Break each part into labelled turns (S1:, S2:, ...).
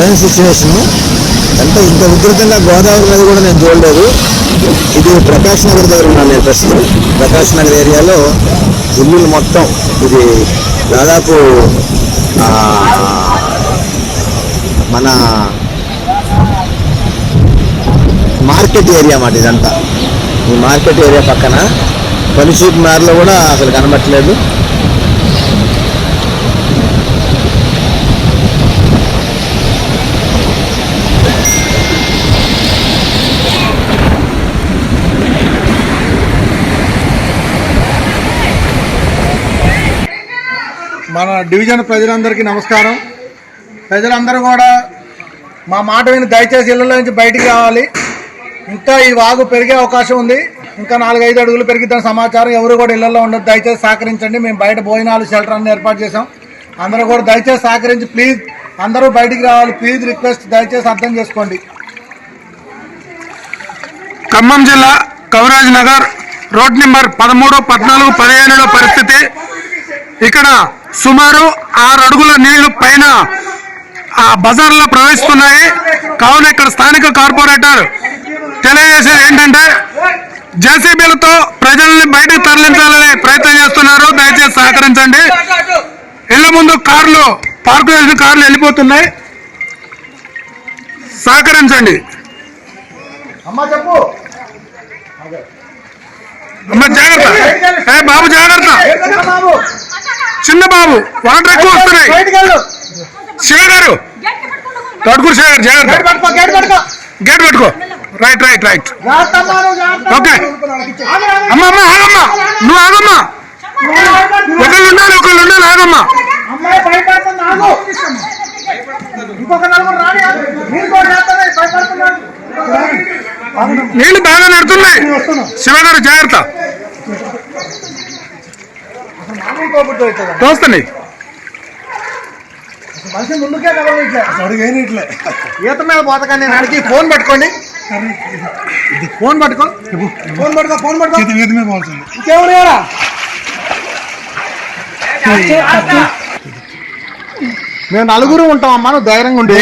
S1: Present situation అంటే ఇంత ఉధృతంగా గోదావరి నది కూడా నేను చూడలేదు. ఇది ప్రకాష్ నగర్ దగ్గర ఉన్నాను నేను ప్రస్తుతం. ప్రకాష్ నగర్ ఏరియాలో ఇల్లులు మొత్తం ఇది దాదాపు మన మార్కెట్ ఏరియా మాట ఇదంతా. ఈ మార్కెట్ ఏరియా పక్కన. పనిచూపు మేరలో కూడా అసలు కనబట్టలేదు
S2: మన డివిజన్ ప్రజలందరికీ నమస్కారం. ప్రజలందరూ కూడా మా మాట విని దయచేసి ఇళ్ళలో నుంచి బయటికి రావాలి. ఇంకా ఈ వాగు పెరిగే అవకాశం ఉంది. ఇంకా నాలుగైదు అడుగులు పెరిగిద్దని సమాచారం ఎవరు కూడా ఇళ్ళలో ఉండదు. దయచేసి సహకరించండి. మేము బయట భోజనాలు షెల్టర్ అన్ని ఏర్పాటు చేసాం అందరూ కూడా దయచేసి సహకరించి ప్లీజ్ అందరూ బయటికి రావాలి. ప్లీజ్ రిక్వెస్ట్ దయచేసి అర్థం చేసుకోండి.
S3: ఖమ్మం జిల్లా కవరాజ్ నగర్ రోడ్ నెంబర్ పదమూడు పద్నాలుగు పదిహేనులో పరిస్థితి. ఇక్కడ సుమారు ఆరు అడుగుల నీళ్ళు పైన ఆ బజార్లో ప్రవహిస్తున్నాయి. కావున ఇక్కడ స్థానిక కార్పొరేటర్ తెలియజేసేది ఏంటంటే జేసీబీలతో ప్రజల్ని బయటకు తరలించాలనే ప్రయత్నం చేస్తున్నారు. దయచేసి సహకరించండి. ఇళ్ళ ముందు కార్లు పార్కు చేసిన కార్లు వెళ్ళిపోతున్నాయి. సహకరించండి.
S2: అమ్మా
S3: జాగ్రత్త. బాబు జాగ్రత్త. చిన్న బాబు వాటర్ ఎక్కువ వస్తున్నాయి. శివ గారు. తోటకూరు శివ గారు జాగ్రత్త.
S2: గేట్ పట్టుకో
S3: రైట్ రైట్ రైట్. ఓకే. అమ్మ అమ్మ ఆగమ్మా. నువ్వు ఆగమ్మా. ఒకళ్ళు ఉండాలి ఒకళ్ళు ఉండాలి ఆగమ్మా. నీళ్ళు బాగా నడుతున్నాయి. శివ గారు జాగ్రత్త.
S2: మనిషి ముందుకే అడుగేనిట్లే ఈత మీద పోతకండి నేను అడిగి ఫోన్ పట్టుకోండి. ఫోన్ పట్టుకో. ఫోన్ పట్టుకో ఫోన్ పట్టుకో. ఈత మీద పోతుంది ఇంకెవరు ఎవరా మేము నలుగురు ఉంటాం అమ్మా నువ్వు ధైర్యంగా ఉండి.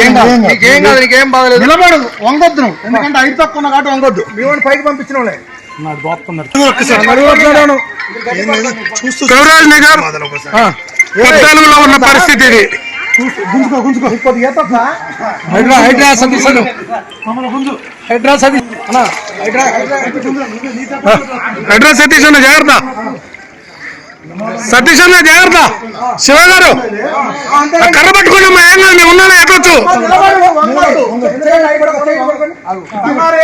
S2: నీకేం కాదు నీకేం బాగలేదు. నిలబడు వంగొద్దు నువ్వు. ఎందుకంటే ఐదు తక్కువ ఉన్నా కాబట్టి వంగొద్దు. మీ వాడిని పైకి పంపించిన వాళ్ళే.
S3: కవరాజ్ నగర్. పద్నాలుగులో ఉన్న పరిస్థితి ఇది.
S2: గుంజుకో గుంజుకో? హైడ్రా హైడ్రా సతీష్ హైడ్రా సతీష్. అన్నా హైడ్రా హైడ్రా
S3: అడ్రస్ సతీష్ అన్న జాగ్రత్త. సతీష్ అన్న జాగ్రత్త. శివ గారు. కర్ర పట్టుకుని మా ఏం కాదు మేము ఉన్నాను ఎక్కచ్చు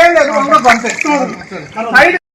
S2: ఏం లేదు.